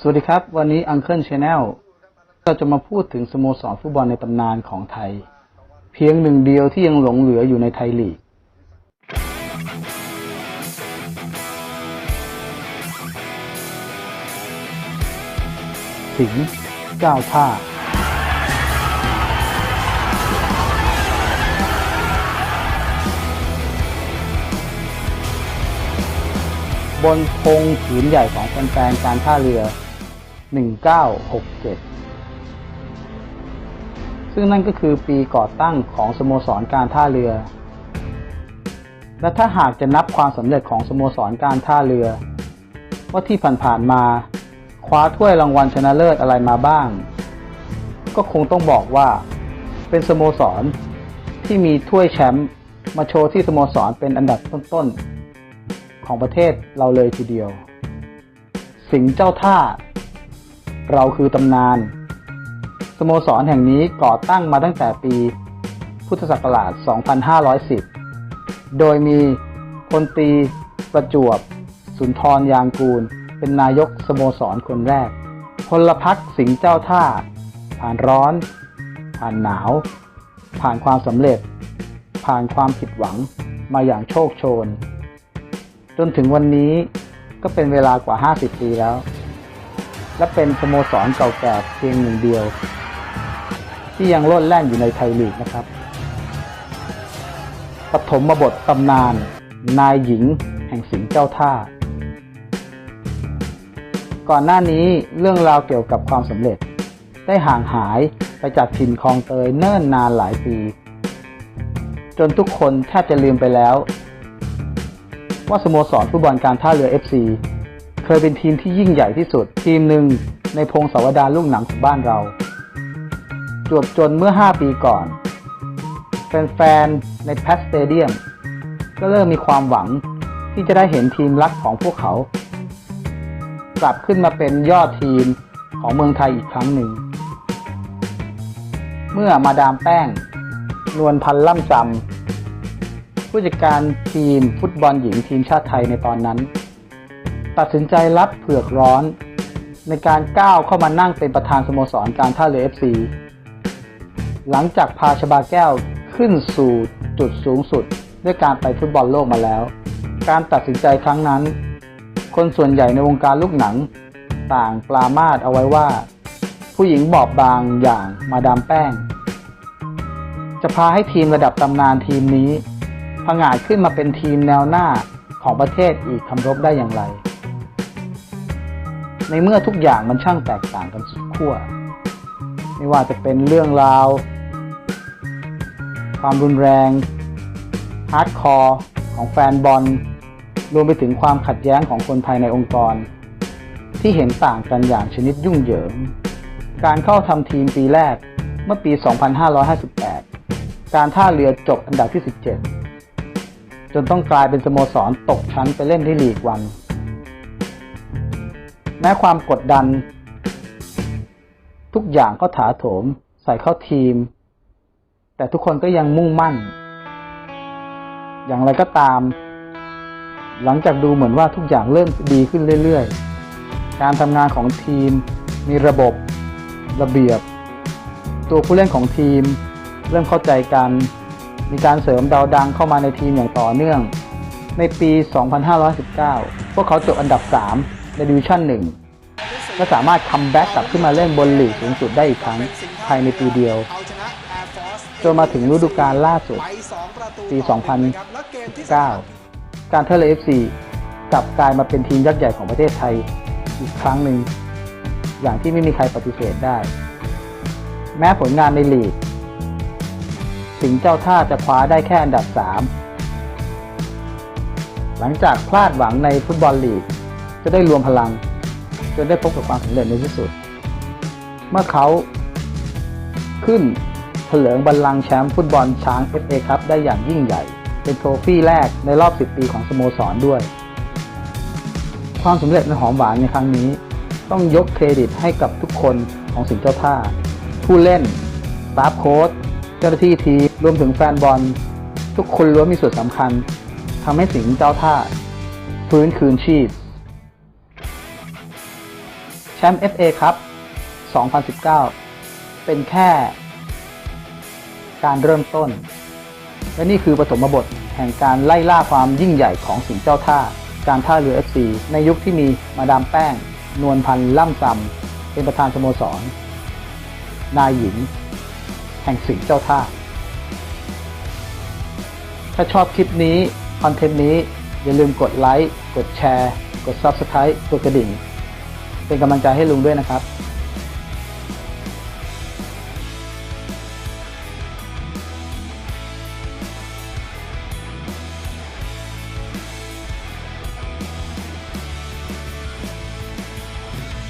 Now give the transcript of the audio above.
สวัสดีครับ วันนี้ Uncle Channel เราจะมาพูดถึงสโมสรฟุตบอลในตำนานของไทย เพียงหนึ่งเดียวที่ยังหลงเหลืออยู่ในไทยลีก สิงห์เจ้าท่า บนธงผืนใหญ่ของแฟนๆการท่าเรือ 1967 ซึ่งนั่นก็คือปีก่อตั้งของสโมสรการท่าเรือ และถ้าหากจะนับความสำเร็จของสโมสรการท่าเรือ ว่าที่ผ่านๆมาคว้าถ้วยรางวัลชนะเลิศอะไรมาบ้าง ก็คงต้องบอกว่าเป็นสโมสรที่มีถ้วยแชมป์มาโชว์ที่สโมสรเป็นอันดับต้นๆของประเทศเราเลยทีเดียว สิงห์เจ้าท่า เราคือตำนาน สโมสรแห่งนี้ก่อตั้งมาตั้งแต่ปี พุทธศักราช 2510 โดยมีพลตรีประจวบ สุนทรยางกูล เป็นนายกสโมสรคนแรก พลพักสิงห์เจ้าท่า ผ่านร้อน ผ่านหนาว ผ่านความสำเร็จ ผ่านความผิดหวังมาอย่างโชคโชน จนถึงวันนี้ก็เป็นเวลากว่า 50 ปีแล้ว และเป็นสโมสรเก่าแก่เพียงหนึ่งเดียว ที่ยังโลดแล่นอยู่ในไทยลีกนะครับ ปฐมบทตำนาน นายหญิงแห่งสิงเจ้าท่า ก่อนหน้านี้เรื่องราวเกี่ยวกับความสำเร็จ ได้ห่างหายไปจากถิ่นคลองเตยเนิ่นนานหลายปี จนทุกคนแทบจะลืมไปแล้ว ว่าสโมสรฟุตบอลการท่าเรือ FC เคยเป็นทีมที่ยิ่งใหญ่ที่สุด ทีมหนึ่งในพงศาวดารลูกหนังของบ้านเรา จวบจนเมื่อ 5 ปีก่อน แฟนๆ ในแพสสเตเดียม ก็เริ่มมีความหวังที่จะได้เห็นทีมรักของพวกเขา กลับขึ้นมาเป็นยอดทีมของเมืองไทยอีกครั้งหนึ่ง เมื่อมาดามแป้ง นวลพันล่ำจำผู้จัดการทีมฟุตบอลหญิงทีมชาติไทยในตอนนั้น ตัดสินใจรับเผือกร้อน ในการก้าวเข้ามานั่งเป็นประธานสโมสรการท่าเรือ FC หลังจากพาชบาแก้วขึ้นสู่จุดสูงสุด ด้วยการไปฟุตบอลโลกมาแล้ว การตัดสินใจครั้งนั้น คนส่วนใหญ่ในวงการลูกหนัง ต่างปรามาสเอาไว้ว่า ผู้หญิงบอบบางอย่างมาดามแป้ง จะพาให้ทีมระดับตำนานทีมนี้ผงาดขึ้นมาเป็นทีมแนวหน้าของประเทศอีกคำรบได้อย่างไร ในเมื่อทุกอย่างมันช่างแตกต่างกันสุดขั้ว ไม่ว่าจะเป็นเรื่องราว ความรุนแรงฮาร์ดคอร์ของแฟนบอล รวมไปถึงความขัดแย้งของคนภายในองค์กร ที่เห็นต่างกันอย่างชนิดยุ่งเหยิง การเข้าทำทีมปีแรกเมื่อปี 2558 การท่าเรือจบอันดับที่ 17 จนต้องกลายเป็นสโมสรตกชั้นไปเล่นที่ลีกวัน แม้ความกดดัน ทุกอย่างก็ถาโถม ใส่เข้าทีม แต่ทุกคนก็ยังมุ่งมั่น อย่างไรก็ตาม หลังจากดูเหมือนว่าทุกอย่างเริ่มดีขึ้นเรื่อยๆ การทำงานของทีม มีระบบ ระเบียบ ตัวผู้เล่นของทีม เริ่มเข้าใจกัน มีการเสริมดาวดังเข้ามาในทีมอย่างต่อเนื่อง ในปี 2519 พวกเขาจบอันดับ 3 ในดิวิชั่น1และสามารถคัมแบ็กกลับขึ้นมาเล่นบนลีกสูงสุดได้อีกครั้ง ภายในปีเดียว จนมาถึงฤดูกาลล่าสุด ปี 2009 การเทเลเอฟซีกลับกลายมาเป็นทีมยักษ์ใหญ่ของประเทศไทยอีกครั้งหนึ่ง อย่างที่ไม่มีใครปฏิเสธได้ แม้ผลงานในลีก สิงห์เจ้าท่าจะคว้าได้แค่อันดับ 3 หลังจากพลาดหวังในฟุตบอลลีก จะได้รวมพลัง จนได้พบกับความสำเร็จในที่สุด เมื่อเขาขึ้นเถลิงบัลลังก์แชมป์ฟุตบอลช้าง FA ครับได้อย่างยิ่งใหญ่ เป็นโทรฟี่แรกในรอบ 10 ปีของสโมสรด้วย ความสำเร็จในหอมหวานในครั้งนี้ ต้องยกเครดิตให้กับทุกคนของสิงห์เจ้าท่า ผู้เล่นสตาฟโค้ชเจ้าหน้าที่ทีมรวมถึงแฟนบอล ทุกคนล้วนมีส่วนสำคัญทำให้สิงห์เจ้าท่า ฟื้นคืนชีพ แชมป์ FA ครับ 2019 เป็นแค่การเริ่มต้น และนี่คือปฐมบทแห่งการไล่ล่าความยิ่งใหญ่ของสิงเจ้าท่า การท่าเรือ FC ในยุคที่มีมาดามแป้ง นวลพันธ์ล่ำซำเป็นประธานสโมสร นายหญิง แห่งสิงเจ้าท่า ถ้าชอบคลิปนี้ คอนเทนต์นี้ อย่าลืมกดไลค์ กดแชร์ กด Subscribe กดกระดิ่ง เป็นกำลังใจให้ลุงด้วยนะครับ